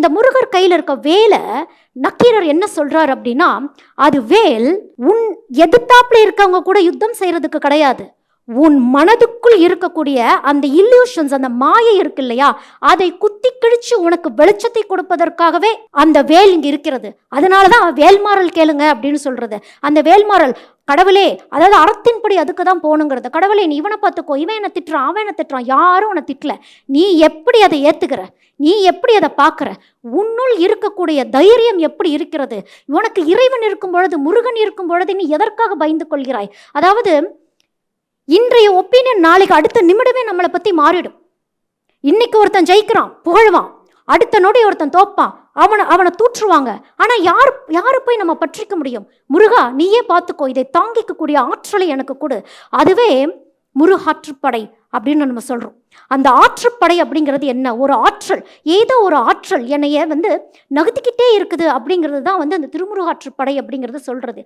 இந்த முருகர் கையில் இருக்க வேலை நக்கீரர் என்ன சொல்றார் அப்படின்னா அது வேல் உன் எதிர்த்தாப்புல இருக்கவங்க கூட யுத்தம் செய்யறதுக்கு கிடையாது. உன் மனதுக்குள் இருக்கக்கூடிய அந்த இல்லூஷன்ஸ் அந்த மாயை இருக்கு இல்லையா? அதை குத்தி கிழிச்சு உனக்கு வெளிச்சத்தை கொடுப்பதற்காகவே அந்த வேல் இங்கே இருக்கிறது. அதனால தான் வேல்மாறல் கேளுங்க அப்படின்னு சொல்றது. அந்த வேல்மாறல் கடவுளே அதாவது அறத்தின்படி அதுக்கு தான் போகணுங்கிறது. கடவுளே நீ இவனை பார்த்துக்கோ. இவன் என்னை திட்டுறான் அவன் என்ன திட்டுறான். யாரும் உன்னை திட்டல. நீ எப்படி அதை ஏற்றுக்கிற நீ எப்படி அதை பார்க்குற? உன்னுள் இருக்கக்கூடிய தைரியம் எப்படி இருக்கிறது? உனக்கு இறைவன் இருக்கும் பொழுது முருகன் இருக்கும் பொழுது நீ எதற்காக பயந்து கொள்கிறாய்? அதாவது இன்றைய ஒப்பீனியன் நாளைக்கு அடுத்த நிமிடமே நம்மளை பற்றி மாறிடும். இன்னைக்கு ஒருத்தன் ஜெயிக்கிறான் புகழ்வான். அடுத்த நொடி ஒருத்தன் தோப்பான். அவனை அவனை தூற்றுவாங்க. ஆனால் யார் யாரை போய் நம்ம பற்றிக்க முடியும்? முருகா நீயே பார்த்துக்கோ. இதை தாங்கிக்கக்கூடிய ஆற்றலை எனக்கு கொடு. அதுவே முருகாற்றுப்படை அப்படின்னு நம்ம சொல்கிறோம் அந்த ஆற்றுப்படை அப்படிங்கிறது என்ன? ஒரு ஆற்றல். ஏதோ ஒரு ஆற்றல். என்னைய வந்து நகர்த்திக்கிட்டே இருக்குது அப்படிங்கிறது தான் வந்து அந்த திருமுருகாற்றுப்படை அப்படிங்கிறது சொல்கிறது